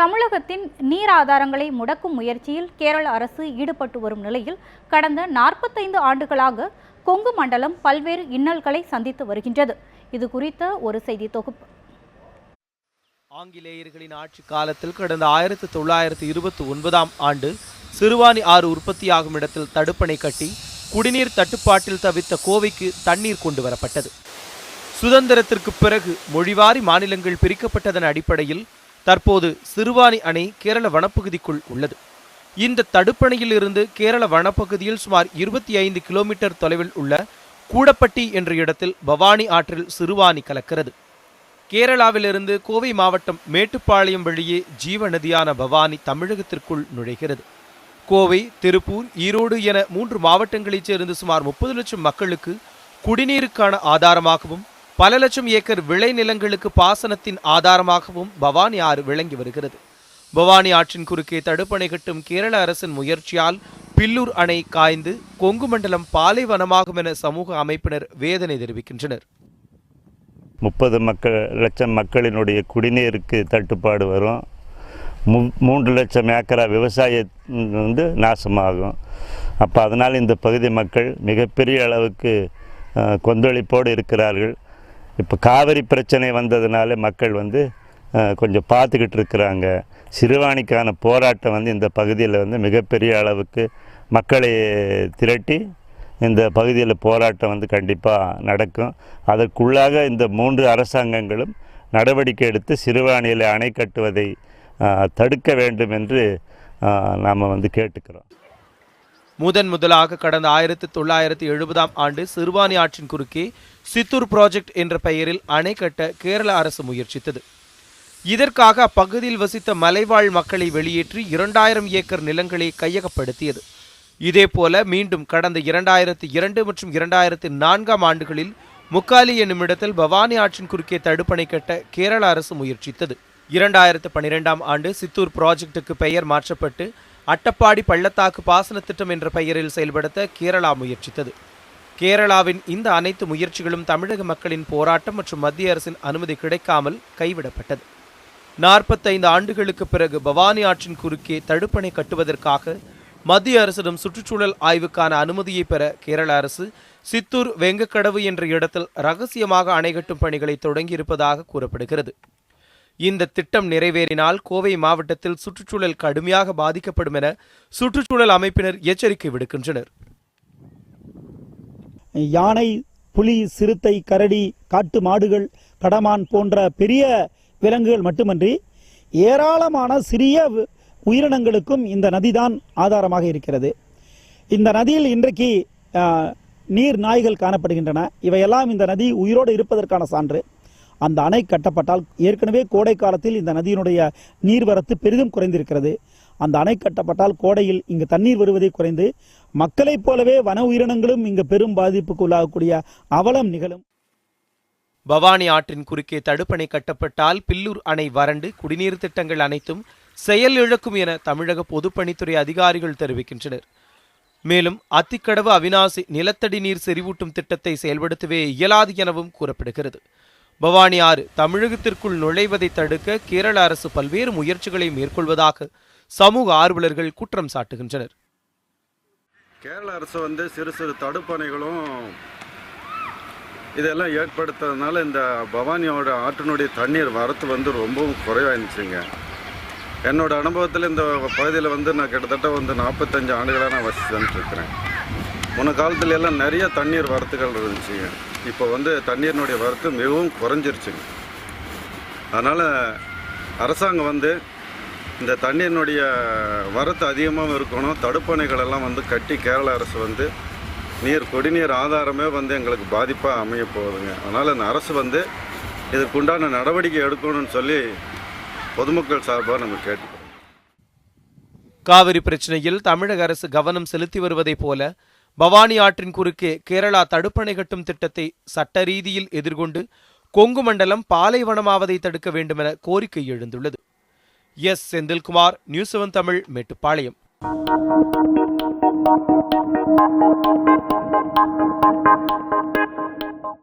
தமிழகத்தின் நீர் ஆதாரங்களை முடக்கும் முயற்சியில் கேரள அரசு ஈடுபட்டு வரும் நிலையில் கடந்த நாற்பத்தைந்து ஆண்டுகளாக கொங்கு மண்டலம் பல்வேறு இன்னல்களை சந்தித்து வருகின்றது. இது குறித்த ஒரு செய்தி தொகுப்பு. ஆங்கிலேயர்களின் ஆட்சி காலத்தில் கடந்த ஆயிரத்தி தொள்ளாயிரத்தி இருபத்தி ஒன்பதாம் ஆண்டு சிறுவாணி ஆறு உற்பத்தியாகும் இடத்தில் தடுப்பணை கட்டி குடிநீர் தட்டுப்பாட்டில் தவித்த கோவைக்கு தண்ணீர் கொண்டு வரப்பட்டது. சுதந்திரத்திற்கு பிறகு மொழிவாரி மாநிலங்கள் பிரிக்கப்பட்டதன் அடிப்படையில் தற்போது சிறுவாணி அணை கேரள வனப்பகுதிக்குள் உள்ளது. இந்த தடுப்பணையில் இருந்து கேரள வனப்பகுதியில் சுமார் இருபத்தி ஐந்து கிலோமீட்டர் தொலைவில் உள்ள கூடப்பட்டி என்ற இடத்தில் பவானி ஆற்றில் சிறுவாணி கலக்கிறது. கேரளாவிலிருந்து கோவை மாவட்டம் மேட்டுப்பாளையம் வழியே ஜீவ நதியான பவானி தமிழகத்திற்குள் நுழைகிறது. கோவை திருப்பூர் ஈரோடு என மூன்று மாவட்டங்களைச் சேர்ந்து சுமார் முப்பது லட்சம் மக்களுக்கு குடிநீருக்கான ஆதாரமாகவும் பல லட்சம் ஏக்கர் விளைநிலங்களுக்கு பாசனத்தின் ஆதாரமாகவும் பவானி ஆறு விளங்கி வருகிறது. பவானி ஆற்றின் குறுக்கே தடுப்பணை கட்டும் கேரள அரசின் முயற்சியால் பில்லூர் அணை காய்ந்து கொங்கு மண்டலம் பாலைவனமாகும் என சமூக அமைப்பினர் வேதனை தெரிவிக்கின்றனர். முப்பது மக்கள் லட்சம் மக்களினுடைய குடிநீருக்கு தட்டுப்பாடு வரும். மூன்று லட்சம் ஏக்கரா விவசாயம் வந்து நாசமாகும். அப்போ அதனால் இந்த பகுதி மக்கள் மிகப்பெரிய அளவுக்கு கொந்தளிப்போடு இருக்கிறார்கள். இப்போ காவிரி பிரச்சனை வந்ததுனால மக்கள் வந்து கொஞ்சம் பார்த்துக்கிட்டு இருக்கிறாங்க. சிறுவாணிக்கான போராட்டம் வந்து இந்த பகுதியில் வந்து மிகப்பெரிய அளவுக்கு மக்களை திரட்டி இந்த பகுதியில் போராட்டம் வந்து கண்டிப்பாக நடக்கும். அதற்குள்ளாக இந்த மூன்று அரசாங்கங்களும் நடவடிக்கை எடுத்து சிறுவாணியில் அணை கட்டுவதை தடுக்க வேண்டும் என்று நாம் வந்து கேட்டுக்கிறோம். முதன் முதலாக கடந்த ஆயிரத்தி தொள்ளாயிரத்தி எழுபதாம் ஆண்டு சிறுவாணி ஆற்றின் குறுக்கே சித்தூர் ப்ராஜெக்ட் என்ற பெயரில் அணை கட்ட கேரள அரசு முயற்சித்தது. இதற்காக அப்பகுதியில் வசித்த மலைவாழ் மக்களை வெளியேற்றி இரண்டாயிரம் ஏக்கர் நிலங்களை கையகப்படுத்தியது. இதேபோல மீண்டும் கடந்த இரண்டாயிரத்தி இரண்டு மற்றும் இரண்டாயிரத்தி நான்காம் ஆண்டுகளில் முக்காலி என்னும் இடத்தில் பவானி ஆற்றின் குறுக்கே தடுப்பணை கட்ட கேரள அரசு முயற்சித்தது. இரண்டாயிரத்து பன்னிரெண்டாம் ஆண்டு சித்தூர் ப்ராஜெக்டுக்கு பெயர் மாற்றப்பட்டு அட்டப்பாடி பள்ளத்தாக்கு பாசன திட்டம் என்ற பெயரில் செயல்படுத்த கேரளா முயற்சித்தது. கேரளாவின் இந்த அனைத்து முயற்சிகளும் தமிழக மக்களின் போராட்டம் மற்றும் மத்திய அரசின் அனுமதி கிடைக்காமல் கைவிடப்பட்டது. நாற்பத்தைந்து ஆண்டுகளுக்கு பிறகு பவானி ஆற்றின் குறுக்கே தடுப்பணை கட்டுவதற்காக மத்திய அரசிடம் சுற்றுச்சூழல் ஆய்வுக்கான அனுமதியை பெற கேரள அரசு சித்தூர் வெங்கக்கடவு என்ற இடத்தில் ரகசியமாக அணை கட்டும் பணிகளை தொடங்கியிருப்பதாக கூறப்படுகிறது. இந்த திட்டம் நிறைவேறினால் கோவை மாவட்டத்தில் சுற்றுச்சூழல் கடுமையாக பாதிக்கப்படும் என சுற்றுச்சூழல் அமைப்பினர் எச்சரிக்கை விடுக்கின்றனர். யானை புலி சிறுத்தை கரடி காட்டு மாடுகள் கடமான் போன்ற பெரிய விலங்குகள் மட்டுமன்றி ஏராளமான சிறிய உயிரினங்களுக்கும் இந்த நதிதான் ஆதாரமாக இருக்கிறது. இந்த நதியில் இன்றைக்கு நீர் நாய்கள் காணப்படுகின்றன. இவையெல்லாம் இந்த நதி உயிரோடு இருப்பதற்கான சான்று. அந்த அணை கட்டப்பட்டால் ஏற்கனவே கோடை காலத்தில் இந்த நதியினுடைய நீர்வரத்து பெரிதும் குறைந்திருக்கிறது. அந்த அணை கட்டப்பட்டால் கோடையில் இங்கு தண்ணீர் வருவதை குறைந்து மக்களைப் போலவே வன உயிரினங்களும் இங்கு பெரும் பாதிப்புக்கு உள்ளாகக்கூடிய அவலம் நிகழும். பவானி ஆற்றின் குறுக்கே தடுப்பணை கட்டப்பட்டால் பில்லூர் அணை வறண்டு குடிநீர் திட்டங்கள் அனைத்தும் செயல் இழக்கும் என தமிழக பொதுப்பணித்துறை அதிகாரிகள் தெரிவிக்கின்றனர். மேலும் அத்திக்கடவு அவினாசி நிலத்தடி நீர் செறிவூட்டும் திட்டத்தை செயல்படுத்தவே இயலாது எனவும் கூறப்படுகிறது. பவானி ஆறு தமிழகத்திற்குள் நுழைவதை தடுக்க கேரள அரசு பல்வேறு முயற்சிகளை மேற்கொள்வதாக சமூக ஆர்வலர்கள் குற்றம் சாட்டுகின்றனர். கேரள அரசு வந்து சிறு சிறு தடுப்பணைகளும் இதெல்லாம் ஏற்படுத்துறதுனால இந்த பவானியோட ஆற்றினுடைய தண்ணீர் வரத்து வந்து ரொம்பவும் குறைவாக இருந்துச்சுங்க என்னோட அனுபவத்தில் இந்த பகுதியில் வந்து நான் கிட்டத்தட்ட வந்து நாற்பத்தஞ்சு ஆண்டுகளாக நான் வசிச்சுட்டு இருக்கிறேன் முன்ன காலத்துல எல்லாம் நிறைய தண்ணீர் வரத்துகள் இருந்துச்சுங்க. இப்போ வந்து தண்ணீரினுடைய வரத்து மிகவும் குறைஞ்சிருச்சுங்க. அதனால் அரசாங்கம் வந்து இந்த தண்ணீரினுடைய வரத்து அதிகமாக இருக்கணும். தடுப்பணைகள் எல்லாம் வந்து கட்டி கேரள அரசு வந்து நீர் குடிநீர் ஆதாரமே வந்து எங்களுக்கு பாதிப்பாக அமைய போகுதுங்க. அதனால் இந்த அரசு வந்து இதற்குண்டான நடவடிக்கை எடுக்கணும்னு சொல்லி பொதுமக்கள் சார்பாக நம்ம கேட்டுக்கிறோம். காவிரி பிரச்சனையில் தமிழக அரசு கவனம் செலுத்தி வருவதைப் போல பவானி ஆற்றின் குறுக்கே கேரளா தடுப்பணை கட்டும் திட்டத்தை சட்ட ரீதியில் எதிர்கொண்டு கொங்கு மண்டலம் பாலைவனமாவதை தடுக்க வேண்டுமென கோரிக்கை எழுந்துள்ளது. S. Senthilkumar news seven Tamil Mettupalayam.